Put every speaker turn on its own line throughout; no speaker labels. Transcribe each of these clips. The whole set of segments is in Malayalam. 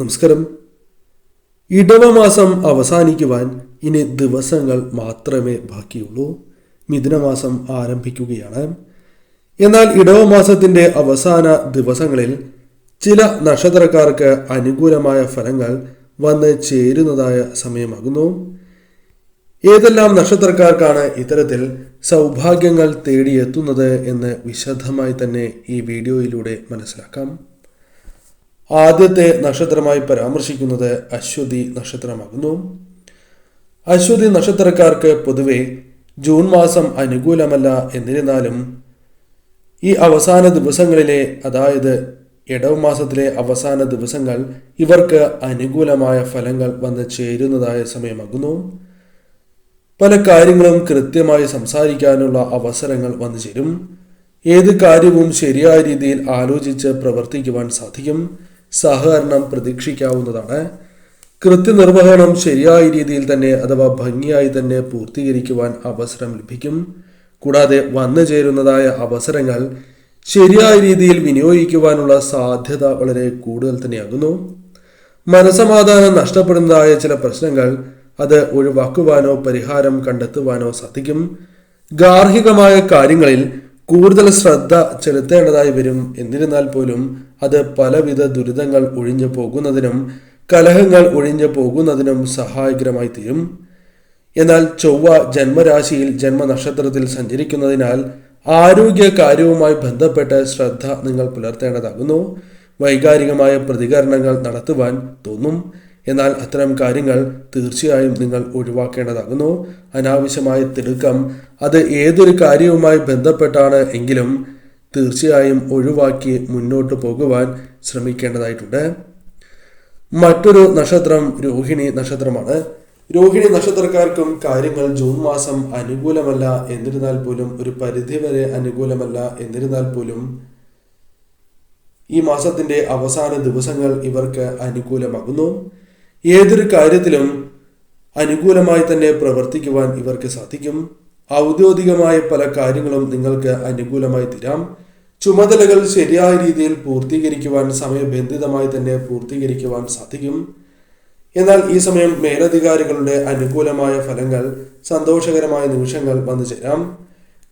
നമസ്കാരം. ഇടവമാസം അവസാനിക്കുവാൻ ഇനി ദിവസങ്ങൾ മാത്രമേ ബാക്കിയുള്ളൂ. മിഥുനമാസം ആരംഭിക്കുകയാണ്. എന്നാൽ ഇടവമാസത്തിന്റെ അവസാന ദിവസങ്ങളിൽ ചില നക്ഷത്രക്കാർക്ക് അനുകൂലമായ ഫലങ്ങൾ വന്ന് ചേരുന്നതായ സമയമാകുന്നു. ഏതെല്ലാം നക്ഷത്രക്കാർക്കാണ് ഇത്തരത്തിൽ സൗഭാഗ്യങ്ങൾ തേടിയെത്തുന്നത് എന്ന് വിശദമായി തന്നെ ഈ വീഡിയോയിലൂടെ മനസ്സിലാക്കാം. ആദ്യത്തെ നക്ഷത്രമായി പരാമർശിക്കുന്നത് അശ്വതി നക്ഷത്രമാകുന്നു. അശ്വതി നക്ഷത്രക്കാർക്ക് പൊതുവെ ജൂൺ മാസം അനുകൂലമല്ല എന്നിരുന്നാലും ഈ അവസാന ദിവസങ്ങളിലെ അതായത് ഇടവ് മാസത്തിലെ അവസാന ദിവസങ്ങൾ ഇവർക്ക് അനുകൂലമായ ഫലങ്ങൾ വന്ന് ചേരുന്നതായ സമയമാകുന്നു. പല കാര്യങ്ങളും കൃത്യമായി സംസാരിക്കാനുള്ള അവസരങ്ങൾ വന്നു ചേരും. ഏത് കാര്യവും ശരിയായ രീതിയിൽ ആലോചിച്ച് പ്രവർത്തിക്കുവാൻ സാധിക്കും. സഹകരണം പ്രതീക്ഷിക്കാവുന്നതാണ്. കൃത്യനിർവഹണം ശരിയായ രീതിയിൽ തന്നെ അഥവാ ഭംഗിയായി തന്നെ പൂർത്തീകരിക്കുവാൻ അവസരം ലഭിക്കും. കൂടാതെ വന്നു ചേരുന്നതായ അവസരങ്ങൾ ശരിയായ രീതിയിൽ വിനിയോഗിക്കുവാനുള്ള സാധ്യത വളരെ കൂടുതൽ തന്നെയാകുന്നു. മനസമാധാനം നഷ്ടപ്പെടുന്നതായ ചില പ്രശ്നങ്ങൾ അത് ഒഴിവാക്കുവാനോ പരിഹാരം കണ്ടെത്തുവാനോ സാധിക്കും. ഗാർഹികമായ കാര്യങ്ങളിൽ കൂടുതൽ ശ്രദ്ധ ചെലുത്തേണ്ടതായി വരും. എന്നിരുന്നാൽ പോലും അത് പലവിധ ദുരിതങ്ങൾ ഒഴിഞ്ഞു പോകുന്നതിനും കലഹങ്ങൾ ഒഴിഞ്ഞു പോകുന്നതിനും സഹായകരമായി തീരും. എന്നാൽ ചൊവ്വ ജന്മരാശിയിൽ ജന്മനക്ഷത്രത്തിൽ സഞ്ചരിക്കുന്നതിനാൽ ആരോഗ്യ കാര്യവുമായി ബന്ധപ്പെട്ട് ശ്രദ്ധ നിങ്ങൾ പുലർത്തേണ്ടതാകുന്നു. വൈകാരികമായ പ്രതികരണങ്ങൾ നടത്തുവാൻ തോന്നും. എന്നാൽ അത്തരം കാര്യങ്ങൾ തീർച്ചയായും നിങ്ങൾ ഒഴിവാക്കേണ്ടതാകുന്നു. അനാവശ്യമായ തിടുക്കം അത് ഏതൊരു കാര്യവുമായി ബന്ധപ്പെട്ടാണ് എങ്കിലും തീർച്ചയായും ഒഴിവാക്കി മുന്നോട്ട് പോകുവാൻ ശ്രമിക്കേണ്ടതായിട്ടുണ്ട്. മറ്റൊരു നക്ഷത്രം രോഹിണി നക്ഷത്രമാണ്. രോഹിണി നക്ഷത്രക്കാർക്കും കാര്യങ്ങൾ ജൂൺ മാസം അനുകൂലമല്ല എന്നിരുന്നാൽ പോലും ഒരു പരിധിവരെ അനുകൂലമല്ല എന്നിരുന്നാൽ പോലും ഈ മാസത്തിന്റെ അവസാന ദിവസങ്ങൾ ഇവർക്ക് അനുകൂലമാകുന്നു. ഏതൊരു കാര്യത്തിലും അനുകൂലമായി തന്നെ പ്രവർത്തിക്കുവാൻ ഇവർക്ക് സാധിക്കും. ഔദ്യോഗികമായ പല കാര്യങ്ങളും നിങ്ങൾക്ക് അനുകൂലമായി തീരാം. ചുമതലകൾ ശരിയായ രീതിയിൽ പൂർത്തീകരിക്കുവാൻ സമയബന്ധിതമായി തന്നെ പൂർത്തീകരിക്കുവാൻ സാധിക്കും. എന്നാൽ ഈ സമയം മേലധികാരികളുടെ അനുകൂലമായ ഫലങ്ങൾ സന്തോഷകരമായ നിമിഷങ്ങൾ വന്നു ചേരാം.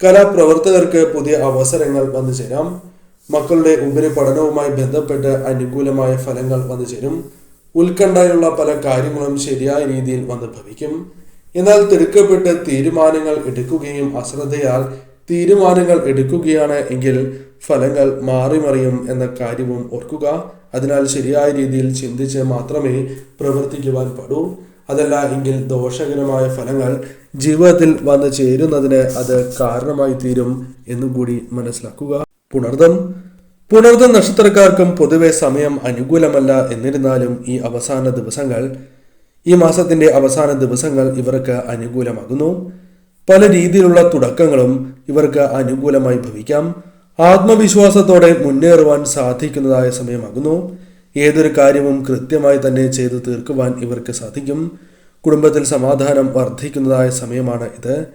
കലാപ്രവർത്തകർക്ക് പുതിയ അവസരങ്ങൾ വന്നു ചേരാം. മക്കളുടെ ഉപരിപഠനവുമായി ബന്ധപ്പെട്ട് അനുകൂലമായ ഫലങ്ങൾ വന്നു ചേരും. ഉത്കണ്ഠയുള്ള പല കാര്യങ്ങളും ശരിയായ രീതിയിൽ വന്ന് ഭവിക്കും. എന്നാൽ തിടുക്കപ്പെട്ട് തീരുമാനങ്ങൾ എടുക്കുകയും അശ്രദ്ധയാൽ തീരുമാനങ്ങൾ എടുക്കുകയാണ് എങ്കിൽ ഫലങ്ങൾ മാറിമറിയും എന്ന കാര്യവും ഓർക്കുക. അതിനാൽ ശരിയായ രീതിയിൽ ചിന്തിച്ച് മാത്രമേ പ്രവർത്തിക്കുവാൻ പാടൂ. അതല്ല എങ്കിൽ ദോഷകരമായ ഫലങ്ങൾ ജീവിതത്തിൽ വന്നു ചേരുന്നതിന് അത് കാരണമായി തീരും എന്നും കൂടി മനസ്സിലാക്കുക. പുണർദം. പുണർദം നക്ഷത്രക്കാർക്കും പൊതുവെ സമയം അനുകൂലമല്ല എന്നിരുന്നാലും ഈ അവസാന ദിവസങ്ങൾ ഈ മാസത്തിന്റെ അവസാന ദിവസങ്ങൾ ഇവർക്ക് അനുകൂലമാകുന്നു. പല രീതിയിലുള്ള തുടക്കങ്ങളും ഇവർക്ക് അനുകൂലമായി ഭവിക്കാം. ആത്മവിശ്വാസത്തോടെ മുന്നേറുവാൻ സാധിക്കുന്നതായ സമയമാകുന്നു. ഏതൊരു കാര്യവും കൃത്യമായി തന്നെ ചെയ്തു തീർക്കുവാൻ ഇവർക്ക് സാധിക്കും. കുടുംബത്തിൽ സമാധാനം വർദ്ധിക്കുന്നതായ സമയമാണ് ഇത്.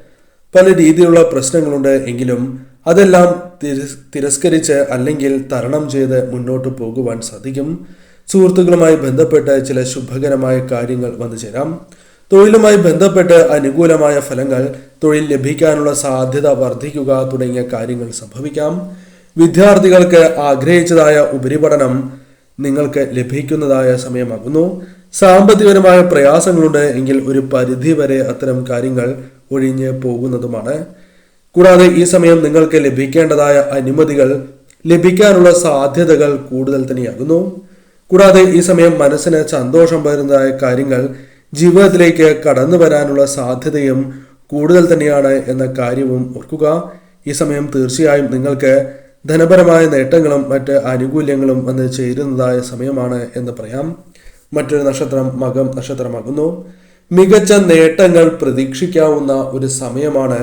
പല രീതിയിലുള്ള പ്രശ്നങ്ങളുണ്ട് എങ്കിലും അതെല്ലാം തിരസ് തിരസ്കരിച്ച് അല്ലെങ്കിൽ തരണം ചെയ്ത് മുന്നോട്ട് പോകുവാൻ സാധിക്കും. സുഹൃത്തുക്കളുമായി ബന്ധപ്പെട്ട് ചില ശുഭകരമായ കാര്യങ്ങൾ വന്നു ചേരാം. തൊഴിലുമായി ബന്ധപ്പെട്ട് അനുകൂലമായ ഫലങ്ങൾ തൊഴിൽ ലഭിക്കാനുള്ള സാധ്യത വർദ്ധിക്കുക തുടങ്ങിയ കാര്യങ്ങൾ സംഭവിക്കാം. വിദ്യാർത്ഥികൾക്ക് ആഗ്രഹിച്ചതായ ഉപരിപഠനം നിങ്ങൾക്ക് ലഭിക്കുന്നതായ സമയമാകുന്നു. സാമ്പത്തികപരമായ പ്രയാസങ്ങളുണ്ട് എങ്കിൽ ഒരു പരിധി വരെ അത്തരം കാര്യങ്ങൾ ഒഴിഞ്ഞ് പോകുന്നതുമാണ്. കൂടാതെ ഈ സമയം നിങ്ങൾക്ക് ലഭിക്കേണ്ടതായ അനുമതികൾ ലഭിക്കാനുള്ള സാധ്യതകൾ കൂടുതൽ തന്നെയാകുന്നു. കൂടാതെ ഈ സമയം മനസ്സിന് സന്തോഷം പകരുന്നതായ കാര്യങ്ങൾ ജീവിതത്തിലേക്ക് കടന്നു വരാനുള്ള സാധ്യതയും കൂടുതൽ തന്നെയാണ് എന്ന കാര്യവും ഓർക്കുക. ഈ സമയം തീർച്ചയായും നിങ്ങൾക്ക് ധനപരമായ നേട്ടങ്ങളും മറ്റ് ആനുകൂല്യങ്ങളും വന്ന് ചേരുന്നതായ സമയമാണ് എന്ന് പറയാം. മറ്റൊരു നക്ഷത്രം മകം നക്ഷത്രമാകുന്നു. മികച്ച നേട്ടങ്ങൾ പ്രതീക്ഷിക്കാവുന്ന ഒരു സമയമാണ്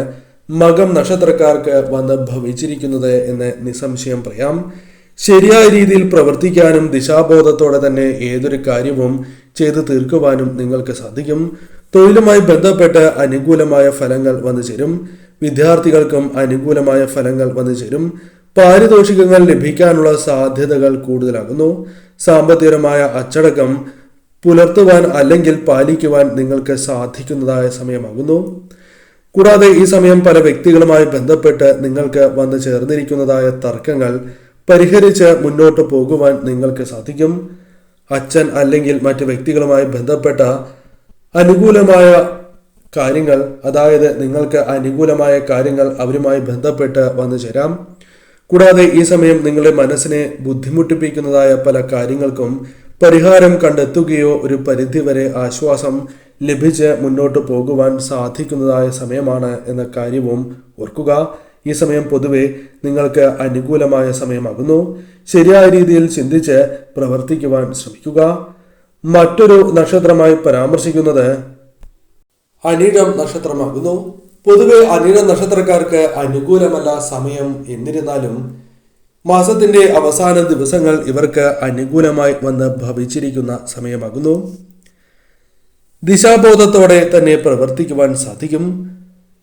മകം നക്ഷത്രക്കാർക്ക് വന്ന് ഭവിച്ചിരിക്കുന്നത് എന്ന് നിസ്സംശയം പറയാം. ശരിയായ രീതിയിൽ പ്രവർത്തിക്കാനും ദിശാബോധത്തോടെ തന്നെ ഏതൊരു കാര്യവും ചെയ്തു തീർക്കുവാനും നിങ്ങൾക്ക് സാധിക്കും. തൊഴിലുമായി ബന്ധപ്പെട്ട് അനുകൂലമായ ഫലങ്ങൾ വന്നു ചേരും. വിദ്യാർത്ഥികൾക്കും അനുകൂലമായ ഫലങ്ങൾ വന്നു ചേരും. പാരിതോഷികങ്ങൾ ലഭിക്കാനുള്ള സാധ്യതകൾ കൂടുതലാകുന്നു. സാമ്പത്തികമായ അച്ചടക്കം പുലർത്തുവാൻ അല്ലെങ്കിൽ പാലിക്കുവാൻ നിങ്ങൾക്ക് സാധിക്കുന്നതായ സമയമാകുന്നു. കൂടാതെ ഈ സമയം പല വ്യക്തികളുമായി ബന്ധപ്പെട്ട് നിങ്ങൾക്ക് വന്നു ചേർന്നിരിക്കുന്നതായ തർക്കങ്ങൾ പരിഹരിച്ച് മുന്നോട്ട് പോകുവാൻ നിങ്ങൾക്ക് സാധിക്കും. അച്ഛൻ അല്ലെങ്കിൽ മറ്റ് വ്യക്തികളുമായി ബന്ധപ്പെട്ട അനുകൂലമായ കാര്യങ്ങൾ അതായത് നിങ്ങൾക്ക് അനുകൂലമായ കാര്യങ്ങൾ അവരുമായി ബന്ധപ്പെട്ട് വന്നു ചേരാം. കൂടാതെ ഈ സമയം നിങ്ങളുടെ മനസ്സിനെ ബുദ്ധിമുട്ടിപ്പിക്കുന്നതായ പല കാര്യങ്ങൾക്കും പരിഹാരം കണ്ടെത്തുകയോ ഒരു പരിധിവരെ ആശ്വാസം ലഭിച്ച് മുന്നോട്ട് പോകുവാൻ സാധിക്കുന്നതായ സമയമാണ് എന്ന കാര്യവും ഓർക്കുക. ഈ സമയം പൊതുവെ നിങ്ങൾക്ക് അനുകൂലമായ സമയമാകുന്നു. ശരിയായ രീതിയിൽ ചിന്തിച്ച് പ്രവർത്തിക്കുവാൻ ശ്രമിക്കുക. മറ്റൊരു നക്ഷത്രമായി പരാമർശിക്കുന്നത് അനിഴം നക്ഷത്രമാകുന്നു. പൊതുവെ അനിഴം നക്ഷത്രക്കാർക്ക് അനുകൂലമല്ല സമയം എന്നിരുന്നാലും മാസത്തിന്റെ അവസാന ദിവസങ്ങൾ ഇവർക്ക് അനുകൂലമായി വന്ന് ഭവിച്ചിരിക്കുന്ന സമയമാകുന്നു. ദിശാബോധത്തോടെ തന്നെ പ്രവർത്തിക്കുവാൻ സാധിക്കും.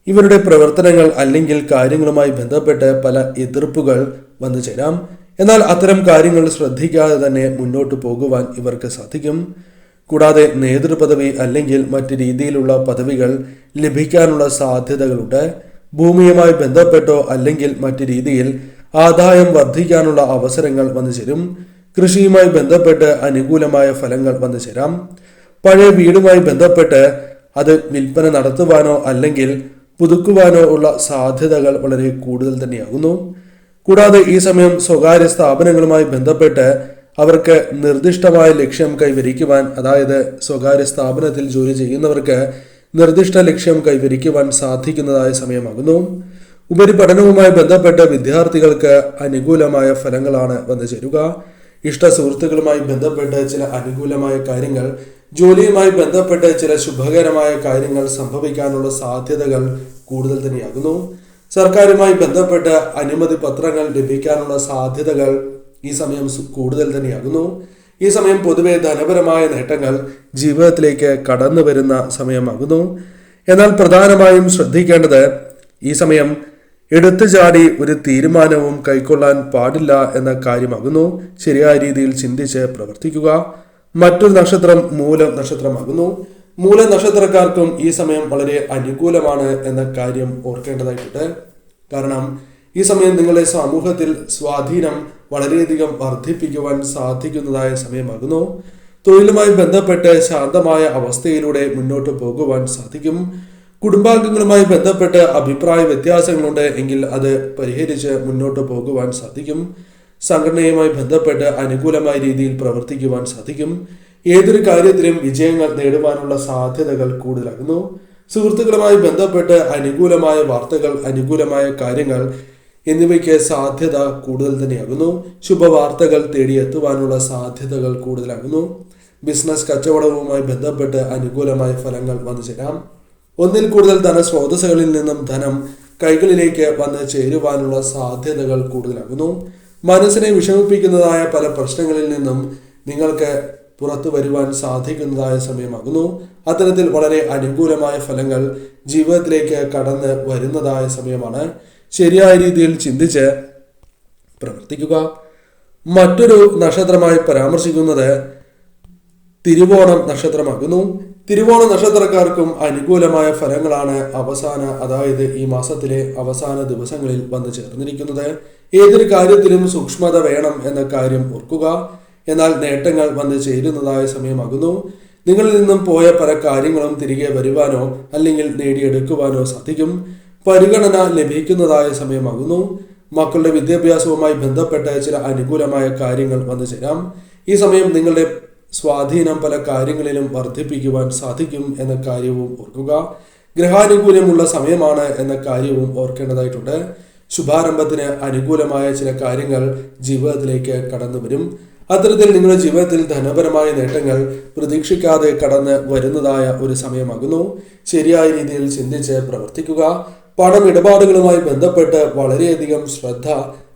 ഇവരുടെ പ്രവർത്തനങ്ങൾ അല്ലെങ്കിൽ കാര്യങ്ങളുമായി ബന്ധപ്പെട്ട് പല എതിർപ്പുകൾ വന്നു ചേരാം. എന്നാൽ അത്തരം കാര്യങ്ങൾ ശ്രദ്ധിക്കാതെ തന്നെ മുന്നോട്ട് പോകുവാൻ ഇവർക്ക് സാധിക്കും. കൂടാതെ നേതൃപദവി അല്ലെങ്കിൽ മറ്റു രീതിയിലുള്ള പദവികൾ ലഭിക്കാനുള്ള സാധ്യതകളുണ്ട്. ഭൂമിയുമായി ബന്ധപ്പെട്ടോ അല്ലെങ്കിൽ മറ്റു രീതിയിൽ ആദായം വർദ്ധിക്കാനുള്ള അവസരങ്ങൾ വന്നു ചേരും. കൃഷിയുമായി ബന്ധപ്പെട്ട് അനുകൂലമായ ഫലങ്ങൾ വന്നു ചേരാം. പഴയ വീടുമായി ബന്ധപ്പെട്ട് അത് വിൽപ്പന നടത്തുവാനോ അല്ലെങ്കിൽ പുതുക്കുവാനോ ഉള്ള സാധ്യതകൾ വളരെ കൂടുതൽ തന്നെയാകുന്നു. കൂടാതെ ഈ സമയം സ്വകാര്യ സ്ഥാപനങ്ങളുമായി ബന്ധപ്പെട്ട് അവർക്ക് നിർദ്ദിഷ്ടമായ ലക്ഷ്യം കൈവരിക്കുവാൻ അതായത് സ്വകാര്യ സ്ഥാപനത്തിൽ ജോലി ചെയ്യുന്നവർക്ക് നിർദ്ദിഷ്ട ലക്ഷ്യം കൈവരിക്കുവാൻ സാധിക്കുന്നതായ സമയമാകുന്നു. ഉപരിപഠനവുമായി ബന്ധപ്പെട്ട് വിദ്യാർത്ഥികൾക്ക് അനുകൂലമായ ഫലങ്ങളാണ് വന്നു ചേരുക. ഇഷ്ട സുഹൃത്തുക്കളുമായി ബന്ധപ്പെട്ട് ചില അനുകൂലമായ കാര്യങ്ങൾ ജോലിയുമായി ബന്ധപ്പെട്ട് ചില ശുഭകരമായ കാര്യങ്ങൾ സംഭവിക്കാനുള്ള സാധ്യതകൾ കൂടുതൽ തന്നെയാകുന്നു. സർക്കാരുമായി ബന്ധപ്പെട്ട് അനുമതി പത്രങ്ങൾ ലഭിക്കാനുള്ള സാധ്യതകൾ ഈ സമയം കൂടുതൽ തന്നെയാകുന്നു. ഈ സമയം പൊതുവെ ധനപരമായ നേട്ടങ്ങൾ ജീവിതത്തിലേക്ക് കടന്നു വരുന്ന സമയമാകുന്നു. എന്നാൽ പ്രധാനമായും ശ്രദ്ധിക്കേണ്ടത് ഈ സമയം എടുത്തു ചാടി ഒരു തീരുമാനവും കൈക്കൊള്ളാൻ പാടില്ല എന്ന കാര്യമാകുന്നു. ശരിയായ രീതിയിൽ ചിന്തിച്ച് പ്രവർത്തിക്കുക. മറ്റൊരു നക്ഷത്രം മൂലം നക്ഷത്രമാകുന്നു. മൂല നക്ഷത്രക്കാർക്കും ഈ സമയം വളരെ അനുകൂലമാണ് എന്ന കാര്യം ഓർക്കേണ്ടതായിട്ടുണ്ട്. കാരണം ഈ സമയം നിങ്ങളുടെ സമൂഹത്തിൽ സ്വാധീനം വളരെയധികം വർദ്ധിപ്പിക്കുവാൻ സാധിക്കുന്നതായ സമയമാകുന്നു. തൊഴിലുമായി ബന്ധപ്പെട്ട് ശാന്തമായ അവസ്ഥയിലൂടെ മുന്നോട്ട് പോകുവാൻ സാധിക്കും. കുടുംബാംഗങ്ങളുമായി ബന്ധപ്പെട്ട് അഭിപ്രായ വ്യത്യാസങ്ങളുണ്ട് എങ്കിൽ അത് പരിഹരിച്ച് മുന്നോട്ട് പോകുവാൻ സാധിക്കും. സംഘടനയുമായി ബന്ധപ്പെട്ട് അനുകൂലമായ രീതിയിൽ പ്രവർത്തിക്കുവാൻ സാധിക്കും. ഏതൊരു കാര്യത്തിലും വിജയങ്ങൾ നേടുവാനുള്ള സാധ്യതകൾ കൂടുതലാകുന്നു. സുഹൃത്തുക്കളുമായി ബന്ധപ്പെട്ട് അനുകൂലമായ വാർത്തകൾ അനുകൂലമായ കാര്യങ്ങൾ എന്നിവയ്ക്ക് സാധ്യത കൂടുതൽ തന്നെയാകുന്നു. ശുഭവാർത്തകൾ തേടിയെത്തുവാനുള്ള സാധ്യതകൾ കൂടുതലാകുന്നു. ബിസിനസ് കച്ചവടവുമായി ബന്ധപ്പെട്ട് അനുകൂലമായ ഫലങ്ങൾ വന്നു ചേരാം ഒന്നിൽ കൂടുതൽ ധനസ്രോതസ്സുകളിൽ നിന്നും ധനം കൈകളിലേക്ക് വന്ന് ചേരുവാനുള്ള സാധ്യതകൾ കൂടുതലാകുന്നു. മനസ്സിനെ വിഷമിപ്പിക്കുന്നതായ പല പ്രശ്നങ്ങളിൽ നിന്നും നിങ്ങൾക്ക് പുറത്തു വരുവാൻ സാധിക്കുന്നതായ സമയമാകുന്നു. അത്തരത്തിൽ വളരെ അനുകൂലമായ ഫലങ്ങൾ ജീവിതത്തിലേക്ക് കടന്ന് വരുന്നതായ സമയമാണ്. ശരിയായ രീതിയിൽ ചിന്തിച്ച് പ്രവർത്തിക്കുക. മറ്റൊരു നക്ഷത്രമായി പരാമർശിക്കുന്നത് തിരുവോണം നക്ഷത്രമാകുന്നു. തിരുവോണ നക്ഷത്രക്കാർക്കും അനുകൂലമായ ഫലങ്ങളാണ് അവസാന അതായത് ഈ മാസത്തിലെ അവസാന ദിവസങ്ങളിൽ വന്നു ചേർന്നിരിക്കുന്നത്. ഏതൊരു കാര്യത്തിലും സൂക്ഷ്മത വേണം എന്ന കാര്യം ഓർക്കുക. എന്നാൽ നേട്ടങ്ങൾ വന്നു ചേരുന്നതായ സമയമാകുന്നു. നിങ്ങളിൽ നിന്നും പോയ പല കാര്യങ്ങളും തിരികെ വരുവാനോ അല്ലെങ്കിൽ നേടിയെടുക്കുവാനോ സാധിക്കും. പരിഗണന ലഭിക്കുന്നതായ സമയമാകുന്നു. മക്കളുടെ വിദ്യാഭ്യാസവുമായി ബന്ധപ്പെട്ട ചില അനുകൂലമായ കാര്യങ്ങൾ വന്നു ചേരാം. ഈ സമയം നിങ്ങളുടെ സ്വാധീനം പല കാര്യങ്ങളിലും വർദ്ധിപ്പിക്കുവാൻ സാധിക്കും എന്ന കാര്യവും ഓർക്കുക. ഗ്രഹാനുകൂല്യമുള്ള സമയമാണ് എന്ന കാര്യവും ഓർക്കേണ്ടതായിട്ടുണ്ട്. ശുഭാരംഭത്തിന് അനുകൂലമായ ചില കാര്യങ്ങൾ ജീവിതത്തിലേക്ക് കടന്നു വരും. അത്തരത്തിൽ നിങ്ങളുടെ ജീവിതത്തിൽ ധനപരമായ നേട്ടങ്ങൾ പ്രതീക്ഷിക്കാതെ കടന്ന് വരുന്നതായ ഒരു സമയമാകുന്നു. ശരിയായ രീതിയിൽ ചിന്തിച്ച് പ്രവർത്തിക്കുക. പണം ഇടപാടുകളുമായി ബന്ധപ്പെട്ട് വളരെയധികം ശ്രദ്ധ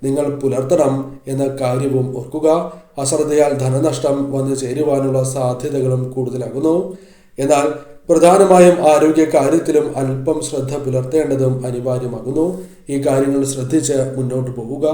നിങ്ങൾ പുലർത്തണം എന്ന കാര്യവും ഓർക്കുക. അശ്രദ്ധയാൽ ധനനഷ്ടം വന്നു ചേരുവാനുള്ള സാധ്യതകളും കൂടുതലാകുന്നു. എന്നാൽ പ്രധാനമായും ആരോഗ്യ കാര്യത്തിലും അല്പം ശ്രദ്ധ പുലർത്തേണ്ടതും അനിവാര്യമാകുന്നു. ഈ കാര്യങ്ങൾ ശ്രദ്ധിച്ച് മുന്നോട്ട് പോവുക.